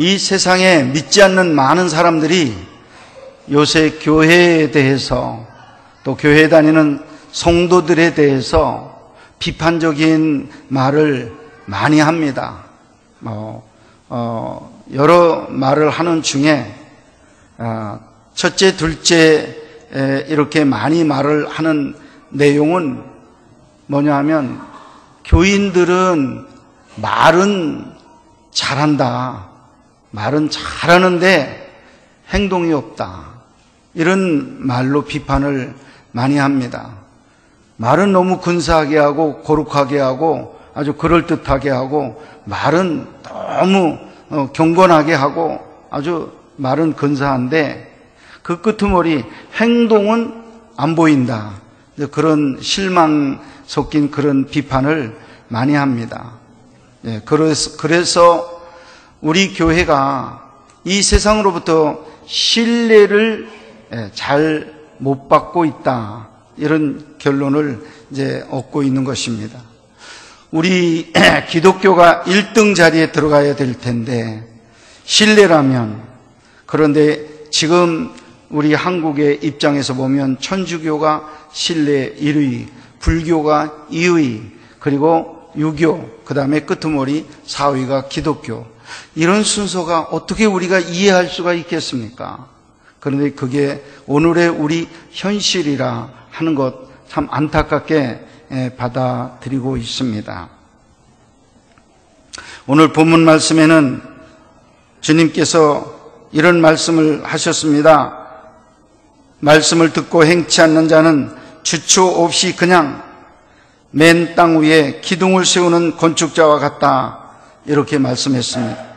이 세상에 믿지 않는 많은 사람들이 요새 교회에 대해서 또 교회 다니는 성도들에 대해서 비판적인 말을 많이 합니다. 뭐, 어, 여러 말을 하는 중에 어, 첫째, 둘째 이렇게 많이 말을 하는 내용은 뭐냐 하면 교인들은 말은 잘한다. 말은 잘하는데 행동이 없다. 이런 말로 비판을 많이 합니다. 말은 너무 근사하게 하고 거룩하게 하고 아주 그럴듯하게 하고 말은 너무 어, 경건하게 하고 아주 말은 근사한데 그 끄트머리 행동은 안 보인다. 그런 실망 섞인 그런 비판을 많이 합니다. 예, 그래서 우리 교회가 이 세상으로부터 신뢰를 예, 잘못 받고 있다. 이런 결론을 이제 얻고 있는 것입니다. 우리 기독교가 1등 자리에 들어가야 될 텐데, 신뢰라면, 그런데 지금 우리 한국의 입장에서 보면 천주교가 신뢰 1위, 불교가 2위, 그리고 유교, 그 다음에 끄트머리 4위가 기독교. 이런 순서가 어떻게 우리가 이해할 수가 있겠습니까? 그런데 그게 오늘의 우리 현실이라 하는 것 참 안타깝게 받아들이고 있습니다. 오늘 본문 말씀에는 주님께서 이런 말씀을 하셨습니다. 말씀을 듣고 행치 않는 자는 주초 없이 그냥 맨 땅 위에 기둥을 세우는 건축자와 같다. 이렇게 말씀했습니다.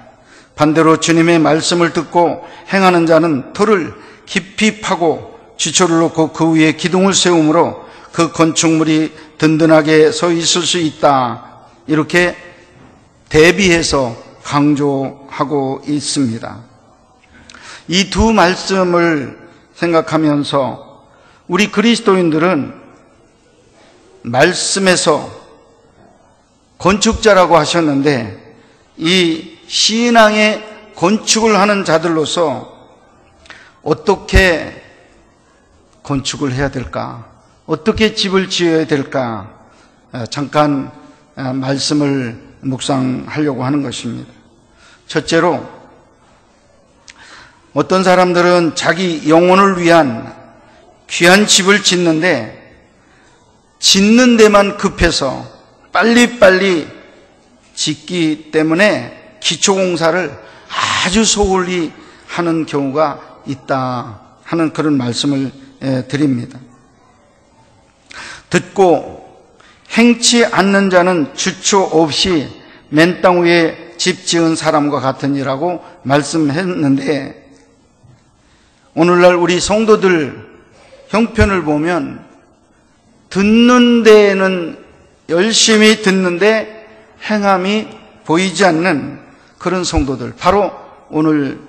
반대로 주님의 말씀을 듣고 행하는 자는 터를 깊이 파고 지초를 놓고 그 위에 기둥을 세우므로 그 건축물이 든든하게 서 있을 수 있다. 이렇게 대비해서 강조하고 있습니다. 이 두 말씀을 생각하면서 우리 그리스도인들은 말씀에서 건축자라고 하셨는데 이 신앙의 건축을 하는 자들로서 어떻게 건축을 해야 될까? 어떻게 집을 지어야 될까? 어, 잠깐 어, 말씀을 묵상하려고 하는 것입니다. 첫째로 어떤 사람들은 자기 영혼을 위한 귀한 집을 짓는데 짓는 데만 급해서 빨리빨리 짓기 때문에 기초공사를 아주 소홀히 하는 경우가 있다 하는 그런 말씀을 드립니다. 듣고 행치 않는 자는 주초 없이 맨 땅 위에 집 지은 사람과 같으니라고 말씀했는데 오늘날 우리 성도들 형편을 보면 듣는 데에는 열심히 듣는데 행함이 보이지 않는 그런 성도들 바로 오늘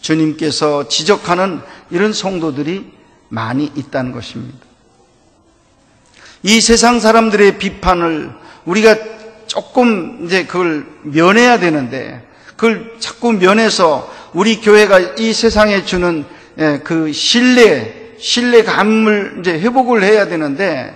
주님께서 지적하는 이런 성도들이 많이 있다는 것입니다. 이 세상 사람들의 비판을 우리가 조금 이제 그걸 면해야 되는데 그걸 자꾸 면해서 우리 교회가 이 세상에 주는 예, 그 신뢰, 신뢰감을 이제 회복을 해야 되는데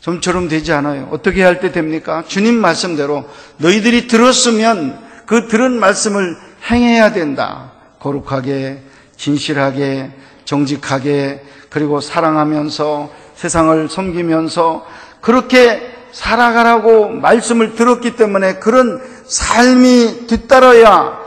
좀처럼 되지 않아요. 어떻게 할 때 됩니까? 주님 말씀대로 너희들이 들었으면 그 들은 말씀을 행해야 된다. 거룩하게, 진실하게, 정직하게, 그리고 사랑하면서 세상을 섬기면서 그렇게 살아가라고 말씀을 들었기 때문에 그런 삶이 뒤따라야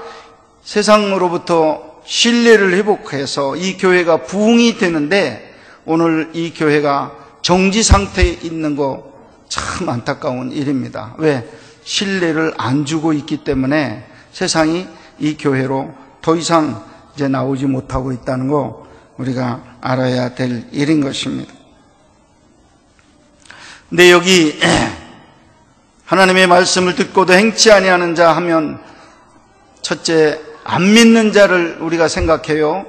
세상으로부터 신뢰를 회복해서 이 교회가 부흥이 되는데 오늘 이 교회가 정지 상태에 있는 거 참 안타까운 일입니다. 왜? 신뢰를 안 주고 있기 때문에 세상이 이 교회로 더 이상 이제 나오지 못하고 있다는 거 우리가 알아야 될 일인 것입니다. 근데 여기 하나님의 말씀을 듣고도 행치 아니하는 자 하면 첫째 안 믿는 자를 우리가 생각해요.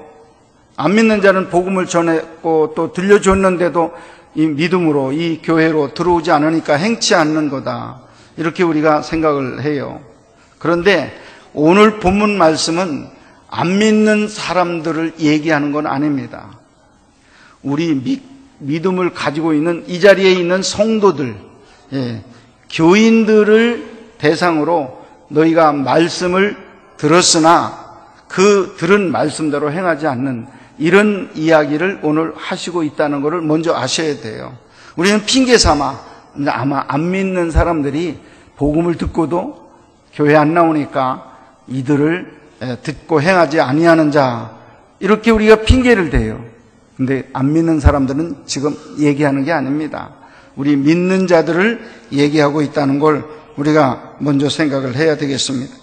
안 믿는 자는 복음을 전했고 또 들려줬는데도 이 믿음으로 이 교회로 들어오지 않으니까 행치 않는 거다. 이렇게 우리가 생각을 해요. 그런데 오늘 본문 말씀은 안 믿는 사람들을 얘기하는 건 아닙니다. 우리 믿, 믿음을 가지고 있는 이 자리에 있는 성도들, 예, 교인들을 대상으로 너희가 말씀을 들었으나 그 들은 말씀대로 행하지 않는 이런 이야기를 오늘 하시고 있다는 것을 먼저 아셔야 돼요. 우리는 핑계 삼아 아마 안 믿는 사람들이 복음을 듣고도 교회 안 나오니까 이들을 듣고 행하지 아니하는 자 이렇게 우리가 핑계를 대요. 근데 안 믿는 사람들은 지금 얘기하는 게 아닙니다. 우리 믿는 자들을 얘기하고 있다는 걸 우리가 먼저 생각을 해야 되겠습니다.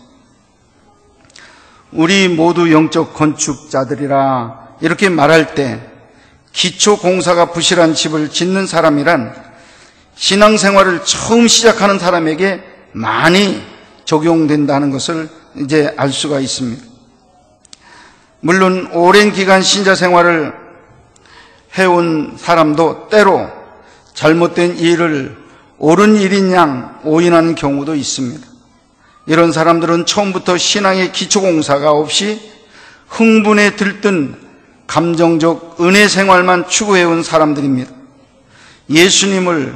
우리 모두 영적 건축자들이라 이렇게 말할 때 기초 공사가 부실한 집을 짓는 사람이란 신앙생활을 처음 시작하는 사람에게 많이 적용된다는 것을 이제 알 수가 있습니다. 물론 오랜 기간 신자 생활을 해온 사람도 때로 잘못된 일을 옳은 일인 양 오인하는 경우도 있습니다. 이런 사람들은 처음부터 신앙의 기초공사가 없이 흥분에 들뜬 감정적 은혜 생활만 추구해온 사람들입니다. 예수님을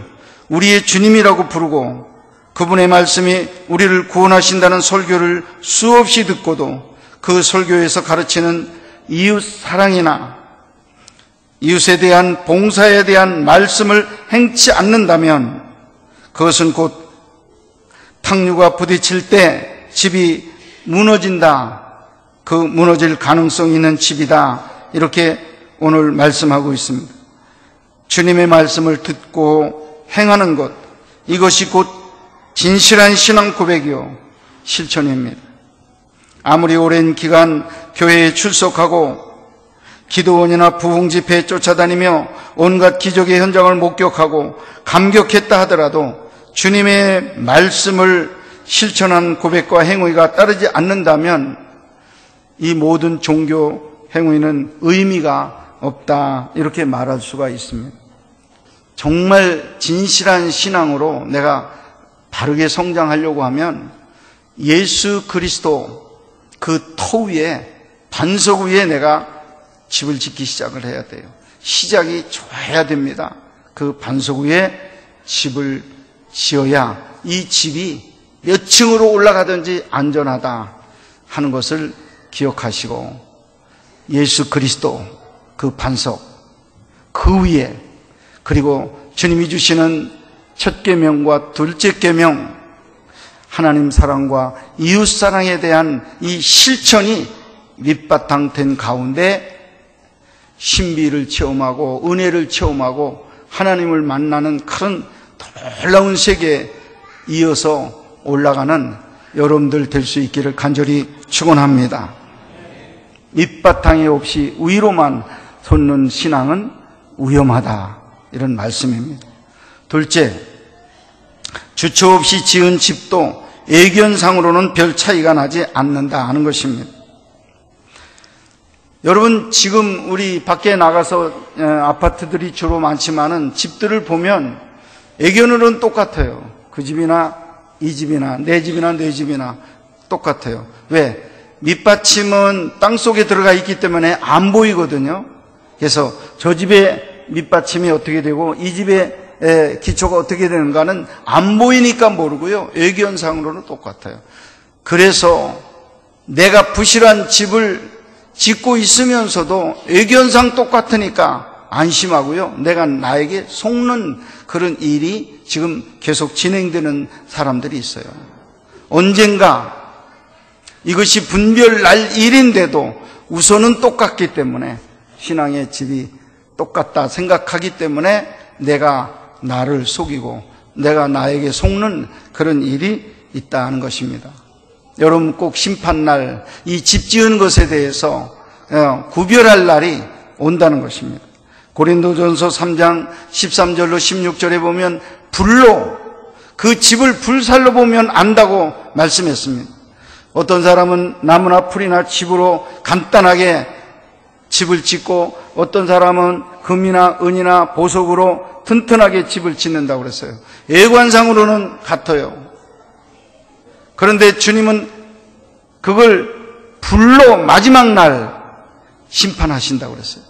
우리의 주님이라고 부르고 그분의 말씀이 우리를 구원하신다는 설교를 수없이 듣고도 그 설교에서 가르치는 이웃 사랑이나 이웃에 대한 봉사에 대한 말씀을 행치 않는다면 그것은 곧 탕류가 부딪힐 때 집이 무너진다. 그 무너질 가능성이 있는 집이다. 이렇게 오늘 말씀하고 있습니다. 주님의 말씀을 듣고 행하는 것, 이것이 곧 진실한 신앙 고백이요, 실천입니다. 아무리 오랜 기간 교회에 출석하고 기도원이나 부흥 집회에 쫓아다니며 온갖 기적의 현장을 목격하고 감격했다 하더라도 주님의 말씀을 실천한 고백과 행위가 따르지 않는다면 이 모든 종교 행위는 의미가 없다 이렇게 말할 수가 있습니다. 정말 진실한 신앙으로 내가 바르게 성장하려고 하면 예수 그리스도 그 터 위에 반석 위에 내가 집을 짓기 시작을 해야 돼요. 시작이 좋아야 됩니다. 그 반석 위에 집을 지어야 이 집이 몇 층으로 올라가든지 안전하다 하는 것을 기억하시고 예수 그리스도 그 반석 그 위에 그리고 주님이 주시는 첫 계명과 둘째 계명 하나님 사랑과 이웃 사랑에 대한 이 실천이 밑바탕 된 가운데 신비를 체험하고 은혜를 체험하고 하나님을 만나는 큰 놀라운 세계에 이어서 올라가는 여러분들 될 수 있기를 간절히 축원합니다. 밑바탕이 없이 위로만 솟는 신앙은 위험하다. 이런 말씀입니다. 둘째, 주처 없이 지은 집도 애견상으로는 별 차이가 나지 않는다 하는 것입니다. 여러분 지금 우리 밖에 나가서 어, 아파트들이 주로 많지만은 집들을 보면 애견으로는 똑같아요. 그 집이나 이 집이나 내 집이나 내 집이나 똑같아요. 왜? 밑받침은 땅 속에 들어가 있기 때문에 안 보이거든요. 그래서 저 집의 밑받침이 어떻게 되고 이 집의 기초가 어떻게 되는가는 안 보이니까 모르고요. 애견상으로는 똑같아요. 그래서 내가 부실한 집을 짓고 있으면서도 의견상 똑같으니까 안심하고요. 내가 나에게 속는 그런 일이 지금 계속 진행되는 사람들이 있어요. 언젠가 이것이 분별날 일인데도 우선은 똑같기 때문에 신앙의 집이 똑같다 생각하기 때문에 내가 나를 속이고 내가 나에게 속는 그런 일이 있다는 것입니다. 여러분 꼭 심판날 이 집 지은 것에 대해서 어, 구별할 날이 온다는 것입니다. 고린도전서 3장 13절로 16절에 보면 불로 그 집을 불살로 보면 안다고 말씀했습니다. 어떤 사람은 나무나 풀이나 집으로 간단하게 집을 짓고 어떤 사람은 금이나 은이나 보석으로 튼튼하게 집을 짓는다고 그랬어요. 예관상으로는 같아요. 그런데 주님은 그걸 불로 마지막 날 심판하신다고 그랬어요.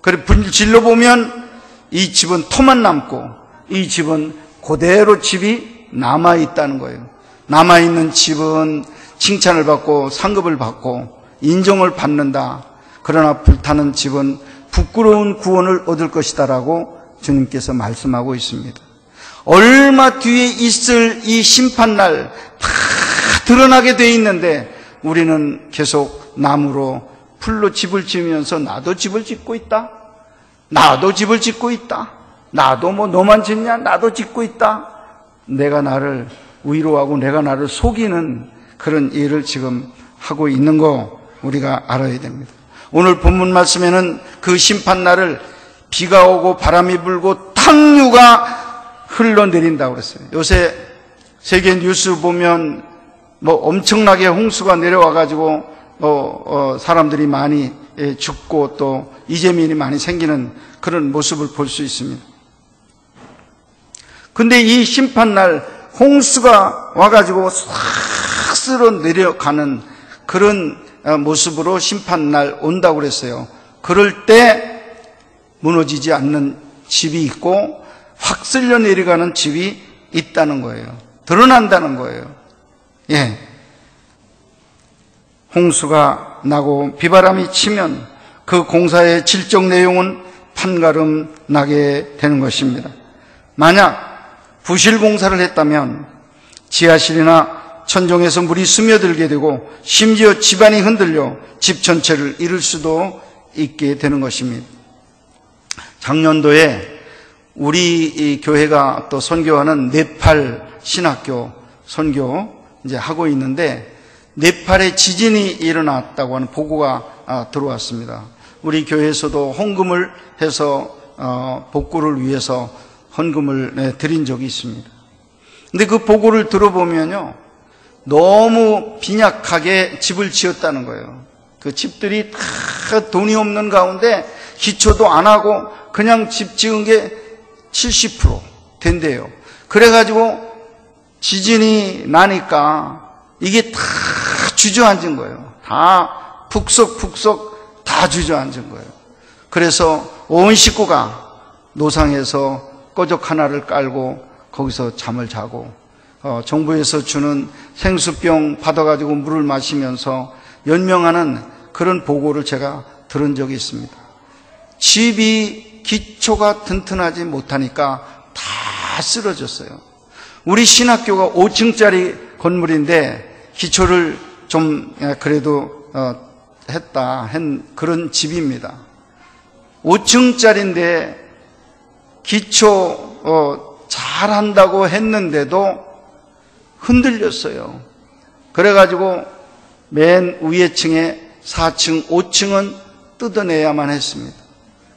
그래 분질로 보면 이 집은 토만 남고 이 집은 그대로 집이 남아 있다는 거예요. 남아 있는 집은 칭찬을 받고 상급을 받고 인정을 받는다. 그러나 불타는 집은 부끄러운 구원을 얻을 것이다라고 주님께서 말씀하고 있습니다. 얼마 뒤에 있을 이 심판날 다 드러나게 돼 있는데 우리는 계속 나무로 풀로 집을 지으면서 나도 집을 짓고 있다. 나도 집을 짓고 있다. 나도 뭐 너만 짓냐? 나도 짓고 있다. 내가 나를 위로하고 내가 나를 속이는 그런 일을 지금 하고 있는 거 우리가 알아야 됩니다. 오늘 본문 말씀에는 그 심판날을 비가 오고 바람이 불고 탕류가 흘러내린다고 그랬어요. 요새 세계 뉴스 보면 뭐 엄청나게 홍수가 내려와 가지고 어, 어, 사람들이 많이 예, 죽고 또 이재민이 많이 생기는 그런 모습을 볼 수 있습니다. 근데 이 심판날 홍수가 와가지고 싹 쓸어 내려가는 그런 어, 모습으로 심판날 온다고 그랬어요. 그럴 때 무너지지 않는 집이 있고 확 쓸려 내려가는 집이 있다는 거예요. 드러난다는 거예요. 예. 홍수가 나고 비바람이 치면 그 공사의 질적 내용은 판가름 나게 되는 것입니다. 만약 부실 공사를 했다면 지하실이나 천정에서 물이 스며들게 되고 심지어 집안이 흔들려 집 전체를 잃을 수도 있게 되는 것입니다. 작년도에 우리 교회가 또 선교하는 네팔 신학교 선교 이제 하고 있는데 네팔에 지진이 일어났다고 하는 보고가 아, 들어왔습니다. 우리 교회에서도 헌금을 해서 어, 복구를 위해서 헌금을 드린 적이 있습니다. 근데 그 보고를 들어보면요. 너무 빈약하게 집을 지었다는 거예요. 그 집들이 다 돈이 없는 가운데 기초도 안 하고 그냥 집 지은 게 70% 된대요. 그래가지고 지진이 나니까 이게 다 주저앉은 거예요. 다 푹석푹석 다 주저앉은 거예요. 그래서 온 식구가 노상에서 꺼적 하나를 깔고 거기서 잠을 자고 어, 정부에서 주는 생수병 받아가지고 물을 마시면서 연명하는 그런 보고를 제가 들은 적이 있습니다. 집이 기초가 튼튼하지 못하니까 다 쓰러졌어요. 우리 신학교가 5층짜리 건물인데 기초를 좀 예, 그래도 어, 했다 한 그런 집입니다. 5층짜리인데 기초 어, 잘한다고 했는데도 흔들렸어요. 그래가지고 맨 위에 층에 4층, 5층은 뜯어내야만 했습니다.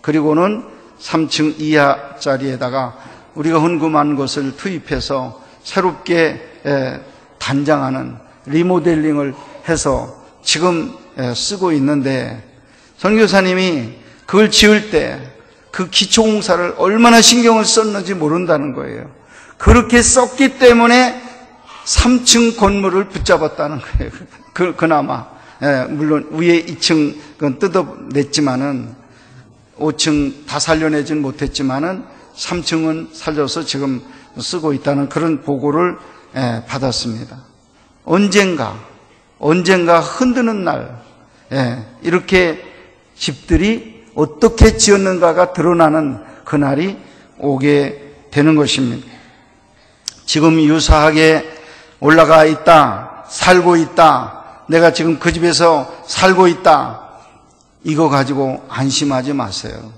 그리고는 3층 이하짜리에다가 우리가 헌금한 것을 투입해서 새롭게 단장하는 리모델링을 해서 지금 쓰고 있는데 선교사님이 그걸 지을 때 그 기초공사를 얼마나 신경을 썼는지 모른다는 거예요. 그렇게 썼기 때문에 3층 건물을 붙잡았다는 거예요. 그, 그나마. 예, 물론 위에 2층은 뜯어냈지만은 5층 다 살려내진 못했지만은 3층은 살려서 지금 쓰고 있다는 그런 보고를 예, 받았습니다. 언젠가, 언젠가 흔드는 날, 예, 이렇게 집들이 어떻게 지었는가가 드러나는 그날이 오게 되는 것입니다. 지금 유사하게 올라가 있다, 살고 있다, 내가 지금 그 집에서 살고 있다, 이거 가지고 안심하지 마세요.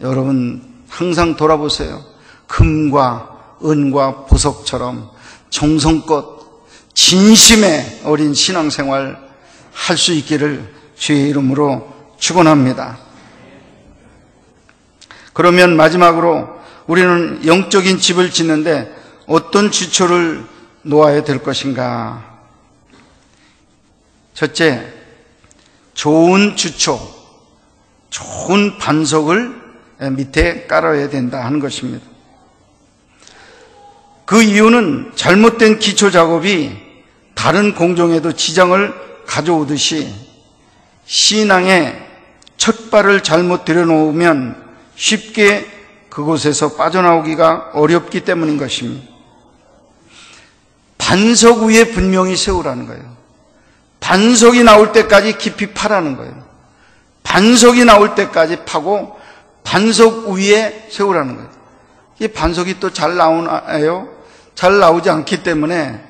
여러분, 항상 돌아보세요. 금과 은과 보석처럼 정성껏 진심의 어린 신앙생활 할 수 있기를 주의 이름으로 축원합니다. 그러면 마지막으로 우리는 영적인 집을 짓는데 어떤 지초를 놓아야 될 것인가? 첫째, 좋은 주초, 좋은 반석을 밑에 깔아야 된다 하는 것입니다. 그 이유는 잘못된 기초 작업이 다른 공종에도 지장을 가져오듯이 신앙에 첫 발을 잘못 들여놓으면 쉽게 그곳에서 빠져나오기가 어렵기 때문인 것입니다. 반석 위에 분명히 세우라는 거예요. 반석이 나올 때까지 깊이 파라는 거예요. 반석이 나올 때까지 파고 반석 위에 세우라는 거예요. 이 반석이 또 잘 나오나요? 잘 나오지 않기 때문에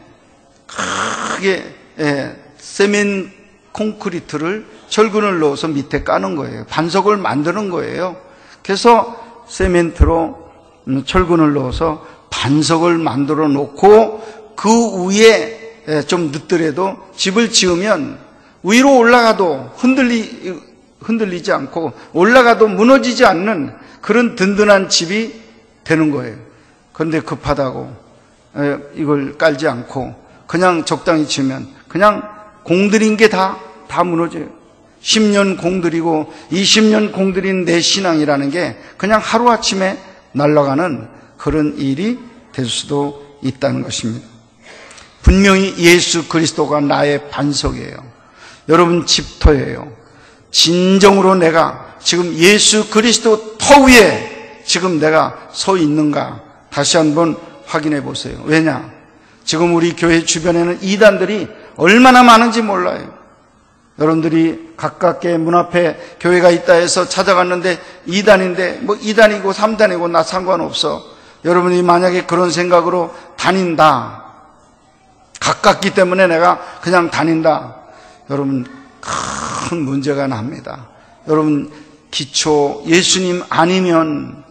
크게 예, 세멘 콘크리트를 철근을 넣어서 밑에 까는 거예요. 반석을 만드는 거예요. 그래서 세멘트로 음, 철근을 넣어서 반석을 만들어 놓고 그 위에 예, 좀 늦더라도 집을 지으면 위로 올라가도 흔들리, 흔들리지 않고 올라가도 무너지지 않는 그런 든든한 집이 되는 거예요. 그런데 급하다고 예, 이걸 깔지 않고 그냥 적당히 치면 그냥 공들인 게 다, 다 무너져요. 10년 공들이고 20년 공들인 내 신앙이라는 게 그냥 하루아침에 날아가는 그런 일이 될 수도 있다는 것입니다. 분명히 예수 그리스도가 나의 반석이에요. 여러분 집터예요. 진정으로 내가 지금 예수 그리스도 터 위에 지금 내가 서 있는가 다시 한번 확인해 보세요. 왜냐? 지금 우리 교회 주변에는 이단들이 얼마나 많은지 몰라요. 여러분들이 가깝게 문 앞에 교회가 있다 해서 찾아갔는데 2단인데 뭐 2단이고 3단이고 나 상관없어. 여러분이 만약에 그런 생각으로 다닌다. 가깝기 때문에 내가 그냥 다닌다. 여러분 큰 문제가 납니다. 여러분 기초 예수님 아니면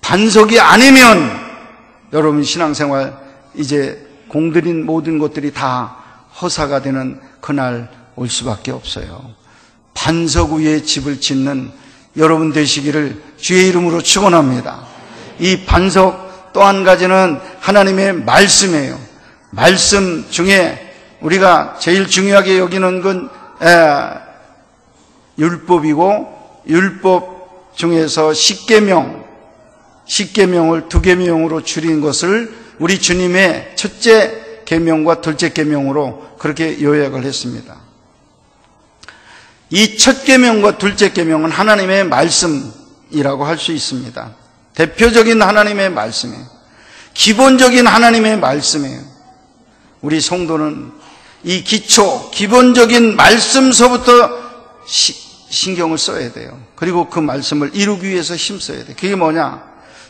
반석이 아니면 여러분 신앙생활 이제 공들인 모든 것들이 다 허사가 되는 그날 올 수밖에 없어요. 반석 위에 집을 짓는 여러분 되시기를 주의 이름으로 축원합니다. 이 반석 또 한 가지는 하나님의 말씀이에요. 말씀 중에 우리가 제일 중요하게 여기는 건 에, 율법이고 율법 중에서 십계명 십계명을 두 계명으로 줄인 것을 우리 주님의 첫째 계명과 둘째 계명으로 그렇게 요약을 했습니다. 이 첫 계명과 둘째 계명은 하나님의 말씀이라고 할 수 있습니다. 대표적인 하나님의 말씀이에요. 기본적인 하나님의 말씀이에요. 우리 성도는 이 기초, 기본적인 말씀서부터 시, 신경을 써야 돼요. 그리고 그 말씀을 이루기 위해서 힘써야 돼요. 그게 뭐냐?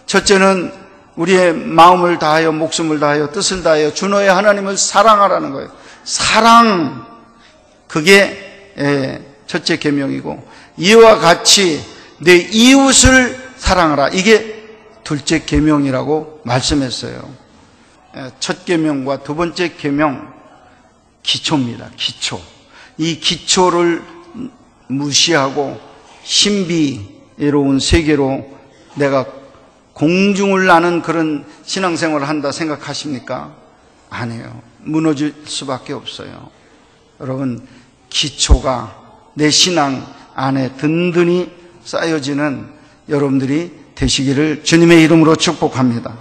첫째는 우리의 마음을 다하여 목숨을 다하여 뜻을 다하여 주 너의 하나님을 사랑하라는 거예요. 사랑 그게 예, 첫째 계명이고 이와 같이 내 이웃을 사랑하라. 이게 둘째 계명이라고 말씀했어요. 예, 첫 계명과 두 번째 계명 기초입니다. 기초. 이 기초를 무시하고 신비로운 세계로 내가 공중을 나는 그런 신앙생활을 한다 생각하십니까? 아니에요. 무너질 수밖에 없어요. 여러분, 기초가 내 신앙 안에 든든히 쌓여지는 여러분들이 되시기를 주님의 이름으로 축복합니다.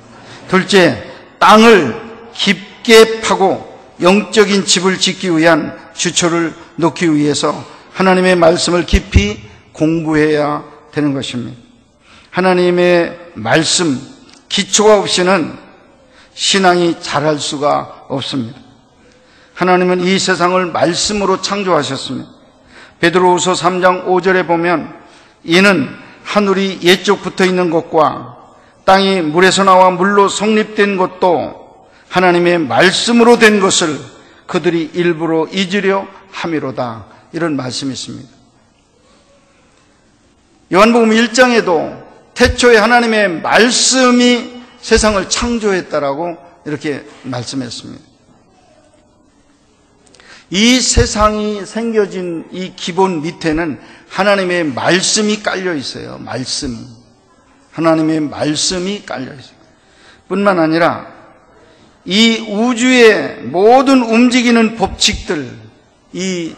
둘째, 땅을 깊게 파고 영적인 집을 짓기 위한 주초를 놓기 위해서 하나님의 말씀을 깊이 공부해야 되는 것입니다. 하나님의 말씀, 기초가 없이는 신앙이 자랄 수가 없습니다. 하나님은 이 세상을 말씀으로 창조하셨습니다. 베드로후서 3장 5절에 보면 이는 하늘이 붙어 있는 것과 땅이 물에서 나와 물로 성립된 것도 하나님의 말씀으로 된 것을 그들이 일부러 잊으려 함이로다. 이런 말씀이 있습니다. 요한복음 1장에도 태초에 하나님의 말씀이 세상을 창조했다라고 이렇게 말씀했습니다. 이 세상이 생겨진 이 기본 밑에는 하나님의 말씀이 깔려 있어요. 말씀. 하나님의 말씀이 깔려 있어요. 뿐만 아니라 이 우주의 모든 움직이는 법칙들, 이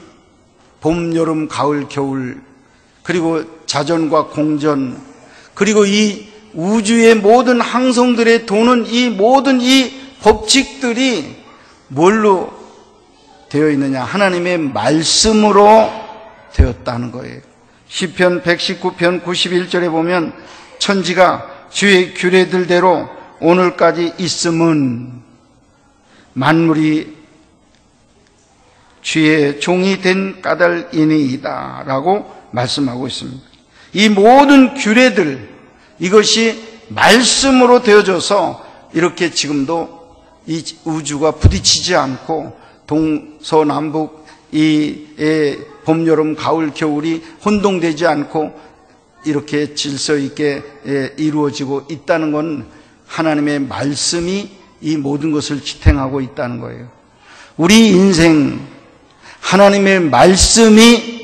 봄, 여름, 가을, 겨울, 그리고 자전과 공전, 그리고 이 우주의 모든 항성들의 도는 이 모든 이 법칙들이 뭘로 되어 있느냐? 하나님의 말씀으로 되었다는 거예요. 시편 119편 91절에 보면 천지가 주의 규례들대로 오늘까지 있음은 만물이 주의 종이 된 까닭이니이다 라고 말씀하고 있습니다. 이 모든 규례들 이것이 말씀으로 되어져서 이렇게 지금도 이 우주가 부딪히지 않고 동서남북 이 봄, 여름, 가을, 겨울이 혼동되지 않고 이렇게 질서 있게 이루어지고 있다는 건 하나님의 말씀이 이 모든 것을 지탱하고 있다는 거예요. 우리 인생 하나님의 말씀이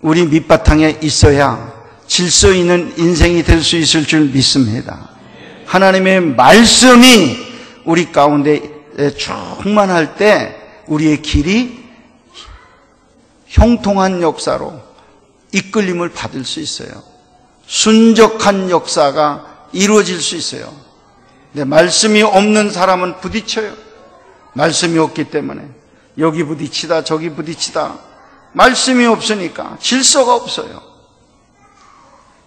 우리 밑바탕에 있어야 질서 있는 인생이 될 수 있을 줄 믿습니다. 하나님의 말씀이 우리 가운데 충만할 때 우리의 길이 형통한 역사로 이끌림을 받을 수 있어요. 순적한 역사가 이루어질 수 있어요. 근데 말씀이 없는 사람은 부딪혀요. 말씀이 없기 때문에 여기 부딪히다 저기 부딪히다 말씀이 없으니까 질서가 없어요.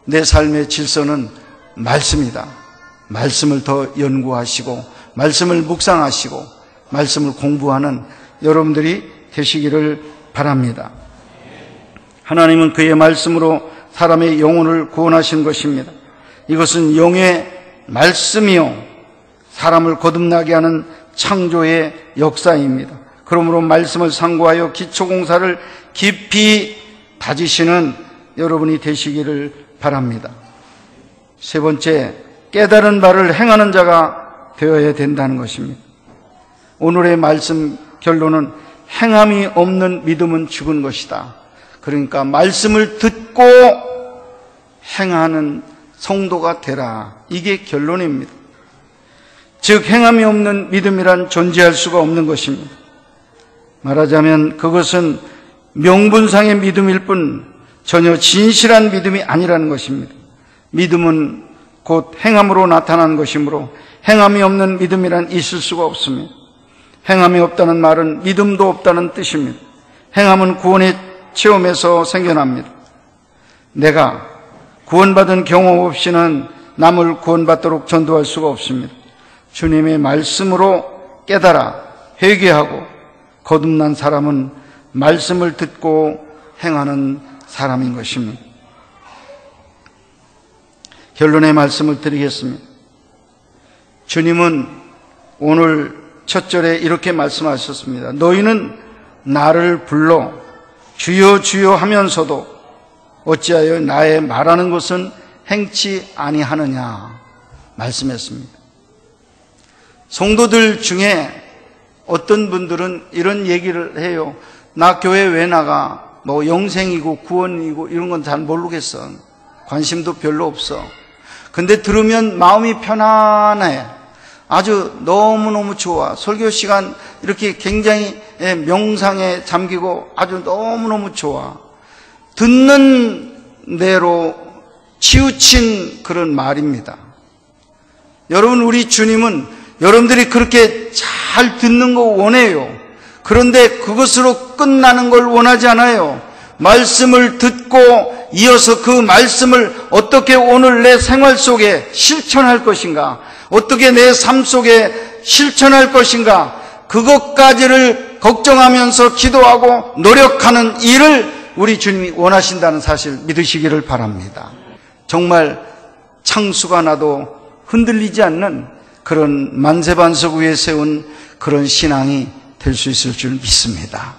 내 삶의 질서는 말씀이다. 말씀을 더 연구하시고 말씀을 묵상하시고 말씀을 공부하는 여러분들이 되시기를 바랍니다. 하나님은 그의 말씀으로 사람의 영혼을 구원하신 것입니다. 이것은 영의 말씀이요. 사람을 거듭나게 하는 창조의 역사입니다. 그러므로 말씀을 상고하여 기초공사를 깊이 다지시는 여러분이 되시기를 바랍니다. 세 번째, 깨달은 바를 행하는 자가 되어야 된다는 것입니다. 오늘의 말씀 결론은 행함이 없는 믿음은 죽은 것이다. 그러니까 말씀을 듣고 행하는 성도가 되라. 이게 결론입니다. 즉 행함이 없는 믿음이란 존재할 수가 없는 것입니다. 말하자면 그것은 명분상의 믿음일 뿐 전혀 진실한 믿음이 아니라는 것입니다. 믿음은 곧 행함으로 나타난 것이므로 행함이 없는 믿음이란 있을 수가 없습니다. 행함이 없다는 말은 믿음도 없다는 뜻입니다. 행함은 구원의 체험에서 생겨납니다. 내가 구원받은 경험 없이는 남을 구원받도록 전도할 수가 없습니다. 주님의 말씀으로 깨달아 회개하고 거듭난 사람은 말씀을 듣고 행하는 사람인 것입니다. 결론의 말씀을 드리겠습니다. 주님은 오늘 첫 절에 이렇게 말씀하셨습니다. 너희는 나를 불러 주여 주여 하면서도 어찌하여 나의 말하는 것은 행치 아니하느냐 말씀했습니다. 성도들 중에 어떤 분들은 이런 얘기를 해요. 나 교회 왜 나가? 뭐 영생이고 구원이고 이런 건 잘 모르겠어. 관심도 별로 없어. 근데 들으면 마음이 편안해. 아주 너무너무 좋아. 설교 시간 이렇게 굉장히 예, 명상에 잠기고 아주 너무너무 좋아. 듣는 대로 치우친 그런 말입니다. 여러분, 우리 주님은 여러분들이 그렇게 잘 듣는 거 원해요. 그런데 그것으로 끝나는 걸 원하지 않아요. 말씀을 듣고 이어서 그 말씀을 어떻게 오늘 내 생활 속에 실천할 것인가? 어떻게 내 삶 속에 실천할 것인가? 그것까지를 걱정하면서 기도하고 노력하는 일을 우리 주님이 원하신다는 사실 믿으시기를 바랍니다. 정말 창수가 나도 흔들리지 않는 그런 만세반석 위에 세운 그런 신앙이 될 수 있을 줄 믿습니다.